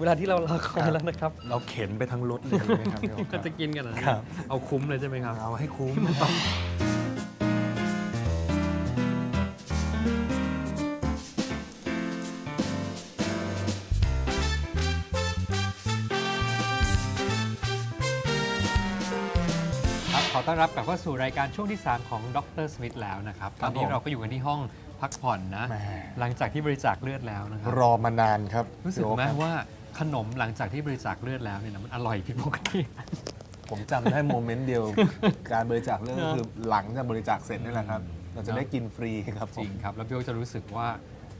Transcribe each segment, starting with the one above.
เวลาที่เรารอคอยแล้วนะครับเราเข็นไปทั้งรถเลยไหมครับพี่โอ๊คคก็รับ จะกินกันเหรอเนี่ยครับ เอาคุ้มเลยใช่ไหมครับ เอาให้คุ้มครับขอต้อนรับกลับเข้าสู่รายการช่วงที่ 3 ของดรสมิธแล้วนะครับคตรัอบนนี้ผมเราก็อยู่กันที่ห้องพักผ่อนนะ แหมหลังจากที่บริจาคเลือดแล้วนะครับ รอมานานครับรู้สึกพี่โอ๊คไหมครับว่า ขนมหลังจากที่บริจาคเลือดแล้วเนี่ยนะมันอร่อยผิดปกติ ผมจำได้โมเมนต์เดียว การบริจาคเลือดเนก็อะคือหลังจากบริจาคเสร็จนี่แหละครับ เราจะได้กินฟรีครับผจริม งครับแล้วพี่โอ๊คจะรู้สึกว่า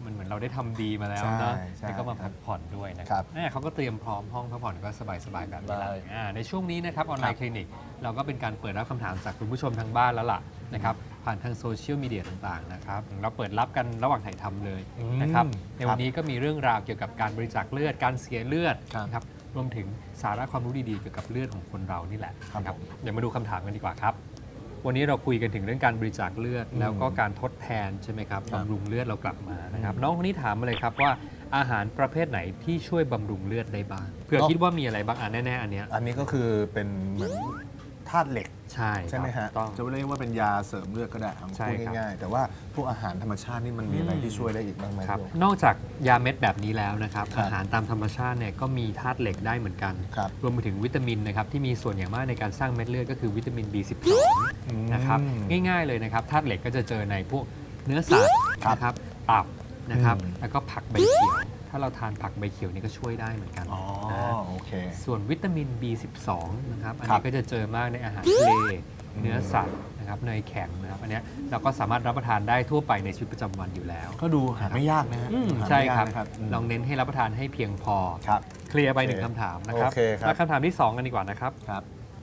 มันเหมือนเราได้ทำดีมาแล้วใช่นะใช่แล้วก็มาพักผ่อนด้วยนะคครัรับบแม่เขาก็เตรียมพร้อมห้องพักผ่อนก็สบายๆแบบนี้แหละได้ อ่าในช่วงนี้นะครับออนไลครัน์บคลินิก เราก็เป็นการเปิดรับคำถามจากคุณผู้ชมทางบ้านแล้วล่ะนะครับ ผ่านทางโซเชียลมีเดียต่างๆนะครับเราเปิดรับกันระหว่างถ่ายทำเลยนะครับ ในวันนี้ก็มีเรื่องราวเกี่ยวกับการบริจาคเลือด การเสียเลือดครับนะครับรวมถึงสาระความรู้ดีๆเกี่ยวกับเลือดของคนเรานี่แหละครับนะครับผมเดี๋ยวมาดูคำถามกันดีกว่าครับวันนี้เราคุยกันถึงเรื่องการบริจาคเลือดอืมแล้วก็การทดแทนใช่ไหมครับครับบำรุงเลือดเรากลับมานะครับอืมน้องคนนี้ถามมาเลยครับว่าอาหารประเภทไหนที่ช่วยบำรุงเลือดได้บ้างเผื่อก็คิดว่ามีอะไรบ้างอะแน่ๆอันเนี้ยอันนี้ก็คือเป็นเหมือนธาตุเหล็ก ใช่ใช่ไหมครัฮะบต้อง จะเรียกว่าเป็นยาเสริมเลือดก็ได้เอาใช่พูดครับ ง่ายๆ แต่ว่าพวกอาหารธรรมชาตินี่มันมีอะไรอืมที่ช่วยได้อีกบ้างไหมครับพี่โอ๊คนอกจากยาเม็ดแบบนี้แล้วนะครับครับอาหารตามธรรมชาติเนี่ยก็มีธาตุเหล็กได้เหมือนกันครับรวมไปถึงวิตามินนะครับที่มีส่วนอย่างมากในการสร้างเม็ดเลือดก็คือวิตามิน B12 อืมนะครับง่ายๆเลยนะครับธาตุเหล็กก็จะเจอในพวกเนื้อสัตว์ครับนะครับตับนะครับ อืม แล้วก็ผักใบเขียว ถ้าเราทานผักใบเขียวนี่ก็ช่วยได้เหมือนกันอ๋อนะโอเค ส่วนวิตามิน B12 นะครับอันครันี้บก็จะเจอมากในอาหารทะเลอืมเนื้อสัตว์นะครับเนยแข็งนะครับอันเนี้ยเราก็สามารถรับประทานได้ทั่วไปในชีวิตประจำวันอยู่แล้ว ก็ดูหาไม่ยากนะฮะอืมหาใช่ไม่ยากครับ นะครับอืมลองเน้นให้รับประทานให้เพียงพอ ครับ เคลียร์ไปโอเคหนึ่งคำถามนะครับโอเคครับ แล้วคำถามที่ 2 กันดีกว่านะครับ ครับ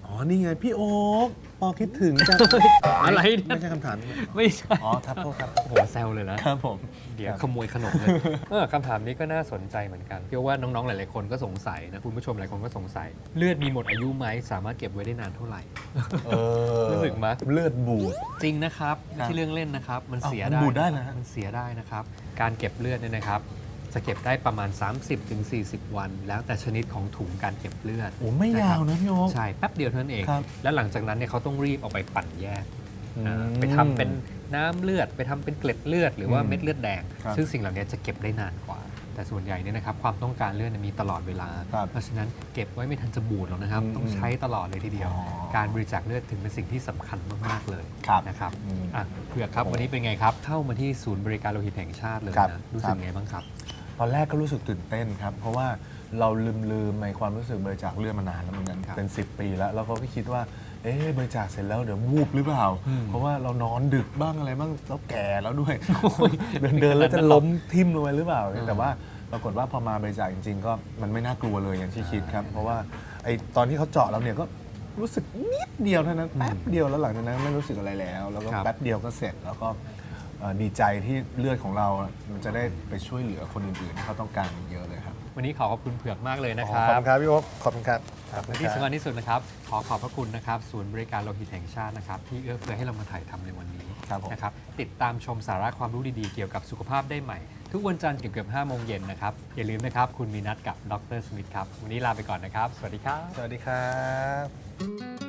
อ๋อ นี่ไง พี่โอ๊คปอคิดถึงจังอะไรเนี่ย ไม่ใช่คำถามใช่ไหมไม่ใช่อ๋อทับโทษครับโอ้โหแซวเลยนะ ครับผม เดี๋ยวครับขโมยขนมเลยเออคำถามนี้ก็น่าสนใจเหมือนกันเชื่อว่าน้องๆ หลายๆ คนก็สงสัยนะ คุณผู้ชมหลายคนก็สงสัย เลือดมีหมดอายุไหมสามารถเก็บไว้ได้นานเท่าไหร่ เออรู้สึกไหมเลือดบูด จริงนะครับคไม่รับใช่เรื่องเล่นนะครับ มันอ้าวเสียมันได้บูดได้เหรอฮะ มันเสียได้นะครับ การเก็บเลือดเนี่ยนะครับ จะเก็บได้ประมาณ 30-40 วัน แล้วแต่ชนิดของถุงการเก็บเลือด โอ้ไม่ยาวนะพี่โอ๊ค ใช่แป๊บเดียวเท่านั้นเอง ครับแล้วหลังจากนั้นเนี่ยเขาต้องรีบเอาไปปั่นแยกอืมอ่าไปทำเป็นน้ำเลือด ไปทำเป็นเกล็ดเลือดหรือว่าอืมเม็ดเลือดแดง ครับซึ่งสิ่งเหล่านี้จะเก็บได้นานกว่า แต่ส่วนใหญ่เนี่ยนะครับความต้องการเลือดเนยมีตลอดเวลา ครับเพราะฉะนั้นเก็บไว้ไม่ทันจะบูดหรอกนะครับ อืมต้องใช้ตลอดเลยทีเดียว อ๋อ การบริจาคเลือดถึงเป็นสิ่งที่สำคัญมากๆเลยครับนะครับอืม อะเผือกครับโอ้วันนี้เป็นไงครับเข้ามาที่ศูนย์บริการโลหิตแห่งชาติเลยครับ นะรู้สึครักบไงบ้างครับ ตอนแรกก็รู้สึกตื่นเต้นครับ เพราะว่าเราลืมลืมในความรู้สึกบริจาคเลือดมานานแล้วเหมือนกันครับเป็น 10 ปีแล้วเราก็ไม่คิดว่าเอ๊ะบริจาคเสร็จแล้วเดี๋ยววูบหรือเปล่าอืมเพราะว่าเรานอนดึกบ้างอะไรบ้างแล้วแก่แล้วด้วยโอ้ยเดินเดินแล้วจะล้มทิ่มลงไปหรือเปล่าอืมแต่ว่าปรากฏว่าพอมาบริจาคจริง ๆ ก็มันไม่น่ากลัวเลยอย่างที่คิดครับ เพราะว่าไอตอนที่เขาเจาะเราเนี่ยก็รู้สึกนิดเดียวเท่านั้นแป๊บเดียวแล้วหลังจากนั้นไม่รู้สึกอะไรแล้ว แล้วก็ครับแป๊บเดียวก็เสร็จแล้วก็ เอ่อดีใจที่เลือดของเรา มันจะได้ไปช่วยเหลือคนอื่นๆที่เขาต้องการเยอะเลยครับ วันนี้ขอขอบคุณเผือกมากเลยนะคขรัอบบคุณครับพี่โอ๊คขอบคุณครับและที่สำคัญที่สุดนะครับ ขอขอบพระคุณนะครับ ศูนย์บริการโลหิตแห่งชาตินะครับที่เอื้อเฟื้อให้เรามาถ่ายทำในวันนี้ครับผม นะครับติดตามชมสาระความรู้ดีๆ เกี่ยวกับสุขภาพได้ใหม่ ทุกวันจันทร์เกือบๆ5โมงเย็นนะครับ อย่าลืมนะครับ คุณมีนัดกับดรสมิธครับ วันนี้ลาไปก่อนนะครับ สวัสดีครับ สวัสดีครับ